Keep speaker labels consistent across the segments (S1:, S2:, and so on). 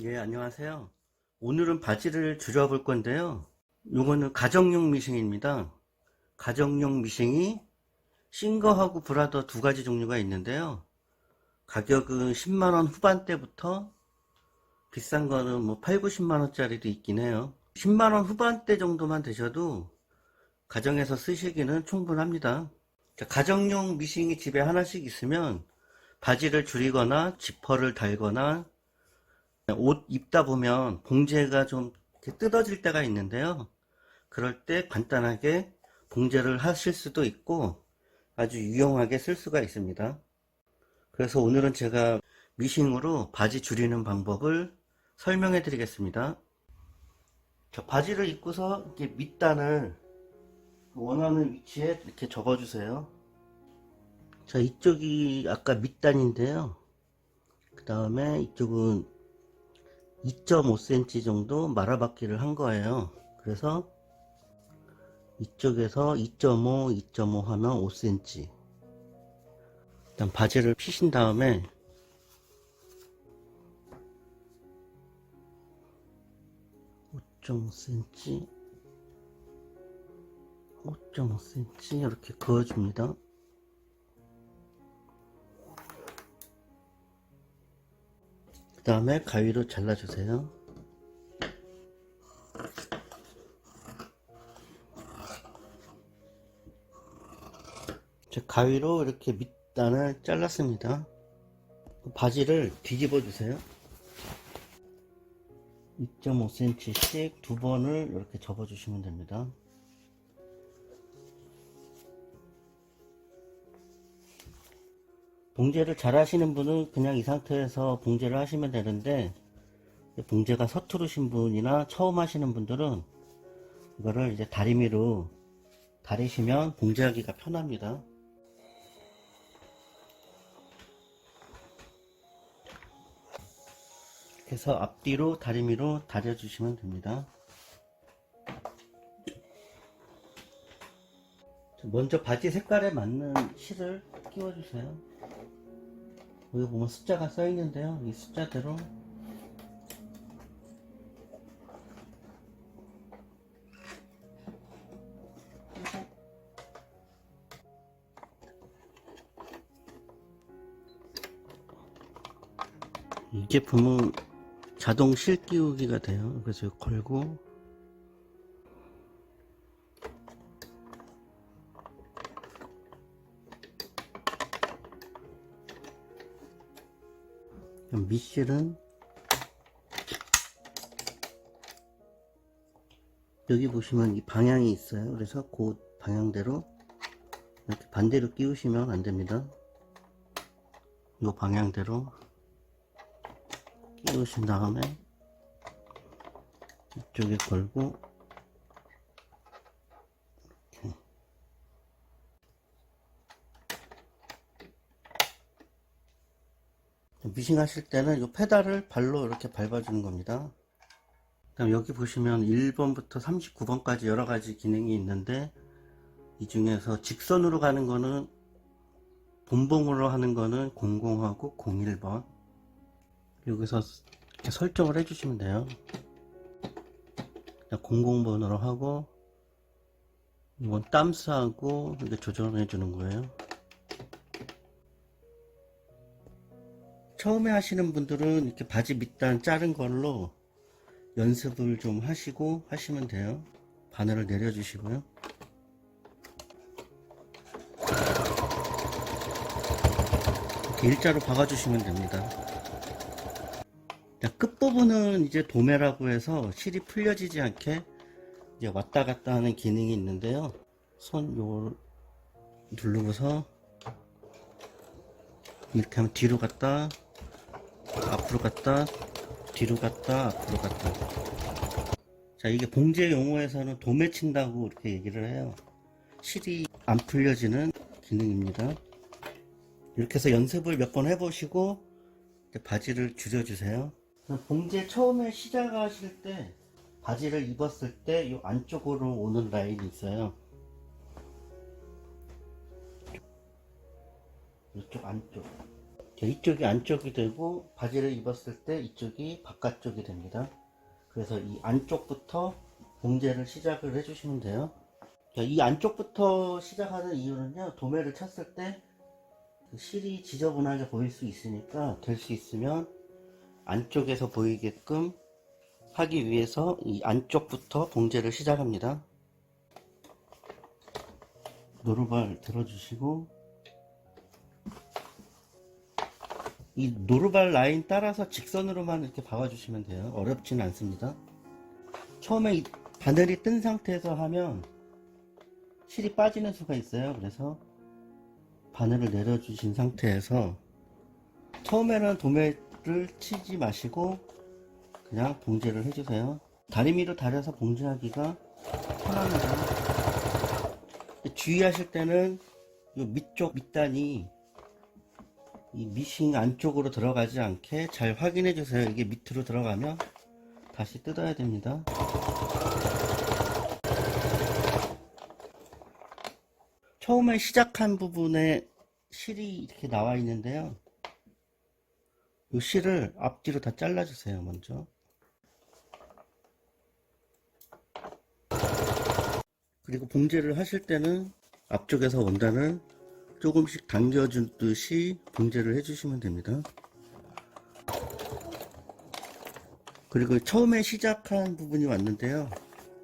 S1: 예, 안녕하세요. 오늘은 바지를 줄여볼 건데요. 요거는 가정용 미싱입니다. 가정용 미싱이 싱거하고 브라더 두 가지 종류가 있는데요. 가격은 10만원 후반대부터 비싼 거는 뭐 8, 90만원짜리도 있긴 해요. 10만원 후반대 정도만 되셔도 가정에서 쓰시기는 충분합니다. 자, 가정용 미싱이 집에 하나씩 있으면 바지를 줄이거나 지퍼를 달거나 옷 입다 보면 봉제가 좀 뜯어질 때가 있는데요. 그럴 때 간단하게 봉제를 하실 수도 있고 아주 유용하게 쓸 수가 있습니다. 그래서 오늘은 제가 미싱으로 바지 줄이는 방법을 설명해 드리겠습니다. 자, 바지를 입고서 이렇게 밑단을 원하는 위치에 이렇게 접어 주세요. 자, 이쪽이 아까 밑단인데요. 그 다음에 이쪽은 2.5cm 정도 말아받기를 한 거예요. 그래서 이쪽에서 2.5, 2.5 하면 5cm. 일단 바지를 피신 다음에 (5.5cm) 5.5cm 이렇게 그어줍니다. 다음에 가위로 잘라주세요. 자, 가위로 이렇게 밑단을 잘랐습니다. 바지를 뒤집어 주세요. 2.5cm씩 두 번을 이렇게 접어 주시면 됩니다. 봉제를 잘 하시는 분은 그냥 이 상태에서 봉제를 하시면 되는데 봉제가 서투르신 분이나 처음 하시는 분들은 이거를 이제 다리미로 다리시면 봉제하기가 편합니다. 그래서 앞뒤로 다리미로 다려주시면 됩니다. 먼저 바지 색깔에 맞는 실을 끼워주세요. 여기 보면 숫자가 써 있는데요. 이 숫자대로 이 제품은 자동 실 끼우기가 돼요. 그래서 걸고 밑실은 여기 보시면 이 방향이 있어요. 그래서 그 방향대로 이렇게 반대로 끼우시면 안 됩니다. 이 방향대로 끼우신 다음에 이쪽에 걸고 이렇게 미싱 하실 때는 이 페달을 발로 이렇게 밟아주는 겁니다. 그다음 여기 보시면 1번부터 39번까지 여러 가지 기능이 있는데 이 중에서 직선으로 가는 거는 본봉으로 하는 거는 00하고 01번 여기서 이렇게 설정을 해주시면 돼요. 00번으로 하고 이건 땀스하고 이렇게 조정해 주는 거예요. 처음에 하시는 분들은 이렇게 바지 밑단 자른 걸로 연습을 좀 하시고 하시면 돼요. 바늘을 내려주시고요. 이렇게 일자로 박아주시면 됩니다. 자, 끝부분은 이제 도매라고 해서 실이 풀려지지 않게 이제 왔다 갔다 하는 기능이 있는데요. 손요 누르고서 이렇게 하면 뒤로 갔다 앞으로 갔다 뒤로 갔다 앞으로 갔다. 자 이게 봉제 용어에서는 도매 친다고 이렇게 얘기를 해요. 실이 안 풀려지는 기능입니다. 이렇게 해서 연습을 몇 번 해보시고 바지를 줄여주세요. 봉제 처음에 시작하실 때 바지를 입었을 때 이 안쪽으로 오는 라인이 있어요. 이쪽 안쪽 자, 이쪽이 안쪽이 되고 바지를 입었을 때 이쪽이 바깥쪽이 됩니다. 그래서 이 안쪽부터 봉제를 시작을 해주시면 돼요. 자, 이 안쪽부터 시작하는 이유는요, 도매를 쳤을 때그 실이 지저분하게 보일 수 있으니까 될 수 있으면 안쪽에서 보이게끔 하기 위해서 이 안쪽부터 봉제를 시작합니다. 노루발 들어주시고 이 노루발 라인 따라서 직선으로만 이렇게 박아주시면 돼요. 어렵지는 않습니다. 처음에 이 바늘이 뜬 상태에서 하면 실이 빠지는 수가 있어요. 그래서 바늘을 내려주신 상태에서 처음에는 도매를 치지 마시고 그냥 봉제를 해주세요. 다리미로 다려서 봉제하기가 편합니다. 주의하실 때는 이 밑쪽 밑단이 이 미싱 안쪽으로 들어가지 않게 잘 확인해 주세요. 이게 밑으로 들어가면 다시 뜯어야 됩니다. 처음에 시작한 부분에 실이 이렇게 나와 있는데요. 이 실을 앞뒤로 다 잘라주세요, 먼저. 그리고 봉제를 하실 때는 앞쪽에서 원단을 조금씩 당겨주듯이 봉제를 해주시면 됩니다. 그리고 처음에 시작한 부분이 왔는데요.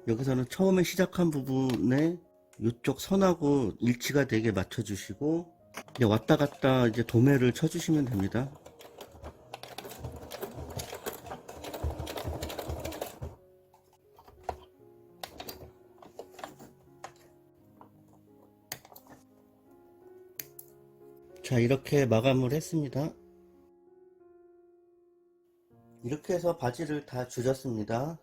S1: 여기서는 처음에 시작한 부분에 이쪽 선하고 일치가 되게 맞춰주시고 이제 왔다 갔다 이제 도매를 쳐주시면 됩니다. 자 이렇게 마감을 했습니다. 이렇게 해서 바지를 다 줄였습니다.